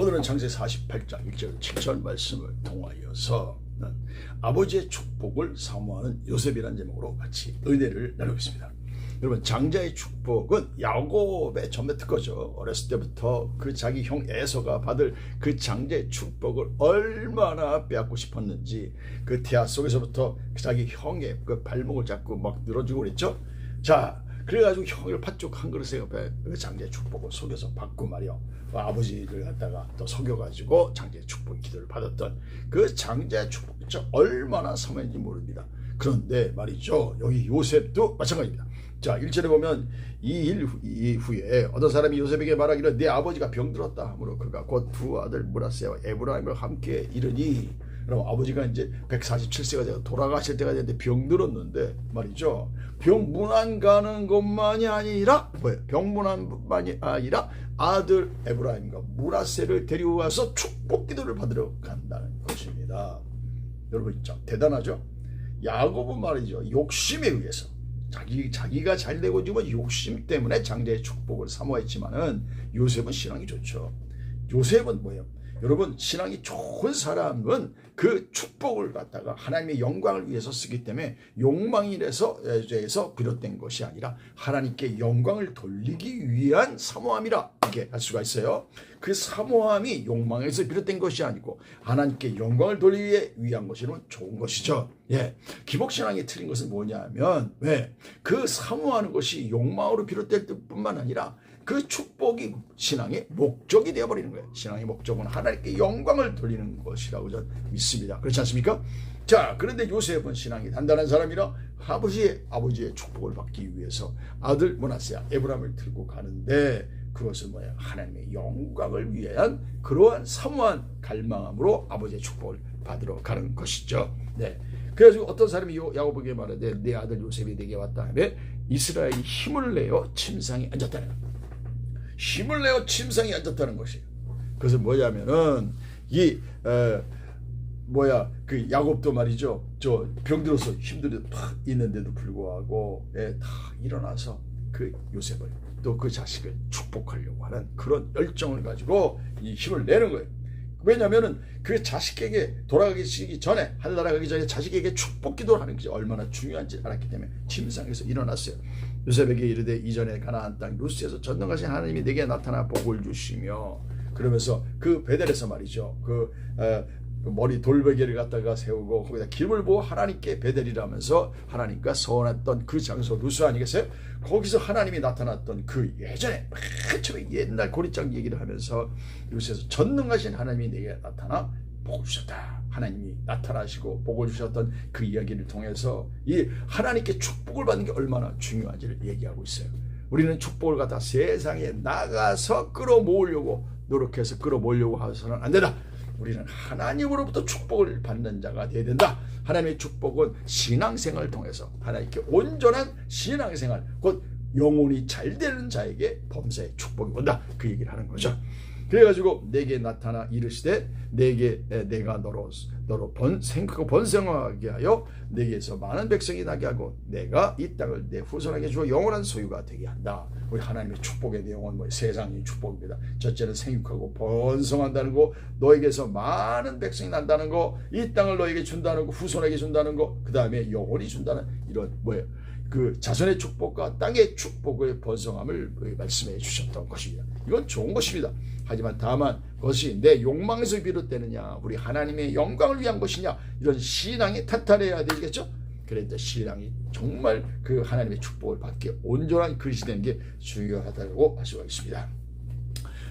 오늘은 창세 48장 1절 7절 말씀을 통하여서 아버지의 축복을 사모하는 요셉이라는 제목으로 같이 은혜를 나누겠습니다. 여러분 장자의 축복은 야곱의 전매 특허죠. 어렸을 때부터 그 자기 형 에서가 받을 그 장자의 축복을 얼마나 빼앗고 싶었는지 그 태아 속에서부터 그 자기 형의 그 발목을 잡고 막 늘어지고 그랬죠. 자 그래가지고 형을 팥죽 한 그릇에 옆에 그 장자의 축복을 속여서 받고 말이요. 그 아버지를 갖다가 또 속여가지고 장자의 축복 기도를 받았던 그 장자의 축복 저 얼마나 사모했는지 모릅니다. 그런데 말이죠. 여기 요셉도 마찬가지입니다. 자, 1절에 보면 이 일 이후에 어떤 사람이 요셉에게 말하기를 내 아버지가 병들었다 하므로 그가 곧 두 아들 무라세와 에브라임을 함께 이르니 그럼 아버지가 이제 147세가 되어 돌아가실 때가 됐는데 병들었는데 말이죠. 병문안 가는 것만이 아니라 뭐예요? 병문안만이 아니라 아들 에브라임과 무라세를 데리고 와서 축복 기도를 받으러 간다는 것입니다. 여러분 참 대단하죠? 야곱은 말이죠. 욕심에 의해서 자기 자기가 잘 되고 지금 욕심 때문에 장자의 축복을 사모했지만은 요셉은 신앙이 좋죠. 요셉은 뭐예요? 여러분 신앙이 좋은 사람은 그 축복을 갖다가 하나님의 영광을 위해서 쓰기 때문에 욕망이라서 비롯된 것이 아니라 하나님께 영광을 돌리기 위한 사모함이라 이렇게 할 수가 있어요. 그 사모함이 욕망에서 비롯된 것이 아니고 하나님께 영광을 돌리기 위한 것이면 좋은 것이죠. 예. 기복신앙이 틀린 것은 뭐냐면 왜? 그 사모하는 것이 욕망으로 비롯될 뿐만 아니라 그 축복이 신앙의 목적이 되어버리는 거예요. 신앙의 목적은 하나님께 영광을 돌리는 것이라고 저는 믿습니다. 그렇지 않습니까? 자, 그런데 요셉은 신앙이 단단한 사람이라 아버지의 아버지의 축복을 받기 위해서 아들 모나스야 에브람을 들고 가는데 그것은 뭐야? 하나님의 영광을 위한 그러한 사모한 갈망함으로 아버지의 축복을 받으러 가는 것이죠. 네. 그래가지고 어떤 사람이 야고보에게 말하되 내 아들 요셉이 내게 왔다 하며 이스라엘이 힘을 내어 침상에 앉았다는 거예요. 힘을 내어 침상에 앉았다는 것이에요. 그것은 뭐냐면은 이 에, 뭐야 그 야곱도 말이죠. 저 병들어서 힘들어 팍 있는데도 불구하고 예, 다 일어나서 그 요셉을 또 그 자식을 축복하려고 하는 그런 열정을 가지고 이 힘을 내는 거예요. 왜냐면은 그 자식에게 돌아가기 전에 하늘나라 가기 전에 자식에게 축복 기도를 하는 것이 얼마나 중요한지 알았기 때문에 침상에서 일어났어요. 요셉에게 이르되 이전에 가나안 땅 루스에서 전능하신 하나님이 내게 나타나 복을 주시며 그러면서 그 베델에서 말이죠. 그, 에, 그 머리 돌베개를 갖다가 세우고 거기다 길을 보고 하나님께 베델이라면서 하나님과 서원했던 그 장소 루스 아니겠어요? 거기서 하나님이 나타났던 그 예전에 맨 처음에 옛날 고리장 얘기를 하면서 루스에서 전능하신 하나님이 내게 나타나 복을 주셨다. 하나님이 나타나시고 복을 주셨던 그 이야기를 통해서 이 하나님께 축복을 받는 게 얼마나 중요한지를 얘기하고 있어요. 우리는 축복을 갖다 세상에 나가서 끌어모으려고 노력해서 끌어모으려고 해서는 안 된다. 우리는 하나님으로부터 축복을 받는 자가 되어야 된다. 하나님의 축복은 신앙생활을 통해서 하나님께 온전한 신앙생활, 곧 영혼이 잘 되는 자에게 범사의 축복이 온다. 그 얘기를 하는 거죠. 그래가지고 내게 나타나 이르시되 내게 내가 너로 너로 번 생크고 번성하게 하여 내게서 많은 백성이 나게 하고 내가 이 땅을 내 후손에게 주어 영원한 소유가 되게 한다. 우리 하나님의 축복의 내용은 뭐 세상의 축복입니다. 첫째는 생육하고 번성한다는 거, 너에게서 많은 백성이 난다는 거, 이 땅을 너에게 준다는 거, 후손에게 준다는 거, 그 다음에 영원히 준다는 이런 뭐예요? 그 자손의 축복과 땅의 축복의 번성함을 말씀해 주셨던 것입니다. 이건 좋은 것입니다. 하지만 다만 그것이 내 욕망에서 비롯 되느냐, 우리 하나님의 영광을 위한 것이냐, 이런 신앙이 탄탄해야 되겠죠? 그래서 신앙이 정말 그 하나님의 축복을 받기에 온전한 그릇이 되는 게 중요하다고 할 수가 있습니다.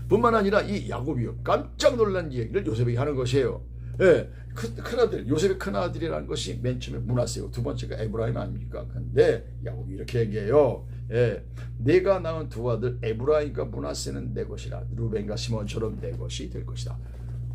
뿐만 아니라 이 야곱이 깜짝 놀란 얘기를 요셉에게 하는 것이에요. 예, 큰, 큰아들, 요셉의 큰아들이라는 것이 맨 처음에 문하세요. 두 번째가 에브라임 아닙니까? 근데 야곱이 이렇게 얘기해요. 예, 내가 낳은 두 아들 에브라임과 문하세는 내 것이라 루벤과 시몬처럼 내 것이 될 것이다.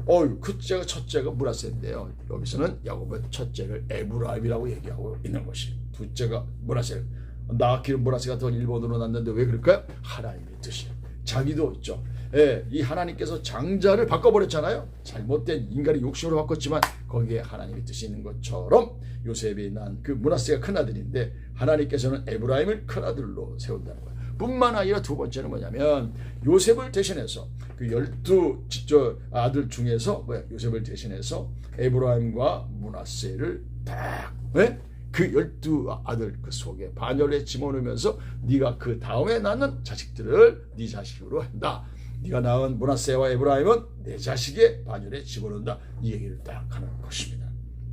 어유 그째가 첫째가 문하세인데요. 여기서는 야곱은 첫째를 에브라임이라고 얘기하고 있는 것이 둘째가 문하세. 낳기는 문하세가 더 일본으로 났는데 왜 그럴까요? 하나님의 뜻이. 자기도 있죠. 예, 이 하나님께서 장자를 바꿔버렸잖아요. 잘못된 인간의 욕심으로 바꿨지만 거기에 하나님의 뜻이 있는 것처럼 요셉이 난 그 문하세가 큰아들인데 하나님께서는 에브라임을 큰아들로 세운다는 거예요. 뿐만 아니라 두 번째는 뭐냐면 요셉을 대신해서 그 열두 저 아들 중에서 뭐야 요셉을 대신해서 에브라임과 문하세를 딱 네? 그 열두 아들 그 속에 반열에 집어넣으면서 네가 그 다음에 낳는 자식들을 네 자식으로 한다. 네가 낳은 문하세와 에브라임은 내 자식의 반열에 집어넣는다. 이 얘기를 딱 하는 것입니다.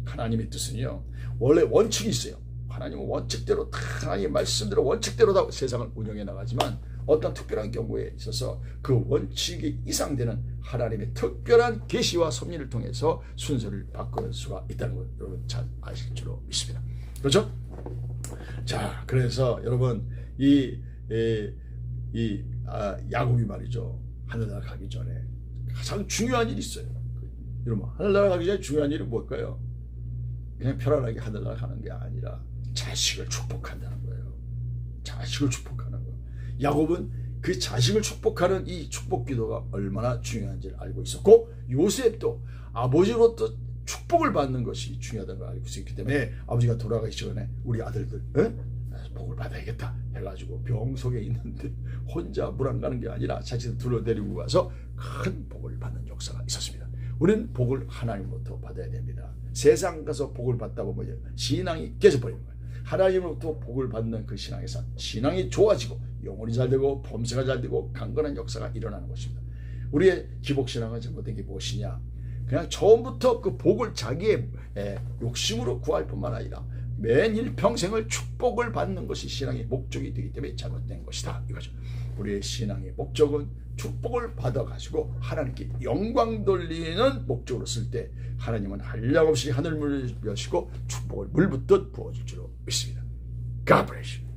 하나님의 뜻은요. 원래 원칙이 있어요. 하나님은 원칙대로 다 하나님의 말씀대로 원칙대로 다 세상을 운영해 나가지만 어떤 특별한 경우에 있어서 그 원칙이 이상되는 하나님의 특별한 계시와 섭리를 통해서 순서를 바꾸는 수가 있다는 걸 여러분 잘 아실 줄로 믿습니다. 그렇죠? 자, 그래서 여러분 이, 이, 이 아, 야곱이 말이죠. 하늘나라 가기 전에 가장 중요한 일이 있어요. 여러분 하늘나라 가기 전에 중요한 일은 뭘까요? 그냥 편안하게 하늘나라 가는 게 아니라 자식을 축복한다는 거예요. 자식을 축복하는 거예요. 야곱은 그 자식을 축복하는 이 축복 기도가 얼마나 중요한지를 알고 있었고 요셉도 아버지로부터 축복을 받는 것이 중요하다는 걸 알고 있었기 때문에 아버지가 돌아가기 전에 우리 아들들 에? 복을 받아야겠다 해가지고 병 속에 있는데 혼자 물 안 가는 게 아니라 자식을 둘러 데리고 가서 큰 복을 받는 역사가 있었습니다. 우리는 복을 하나님으로부터 받아야 됩니다. 세상 가서 복을 받다 보면 신앙이 깨져버리는 거예요. 하나님으로부터 복을 받는 그 신앙에서 신앙이 좋아지고 영혼이 잘 되고 범세가 잘 되고 강건한 역사가 일어나는 것입니다. 우리의 기복신앙은 잘못된 게 무엇이냐? 그냥 처음부터 그 복을 자기의 에, 욕심으로 구할 뿐만 아니라 매일 평생을 축복을 받는 것이 신앙의 목적이 되기 때문에 잘못된 것이다 이거죠. 우리의 신앙의 목적은 축복을 받아가지고 하나님께 영광 돌리는 목적으로 쓸 때 하나님은 한량없이 하늘물을 여시고 축복을 물붓듯 부어줄 줄로 믿습니다. God bless you.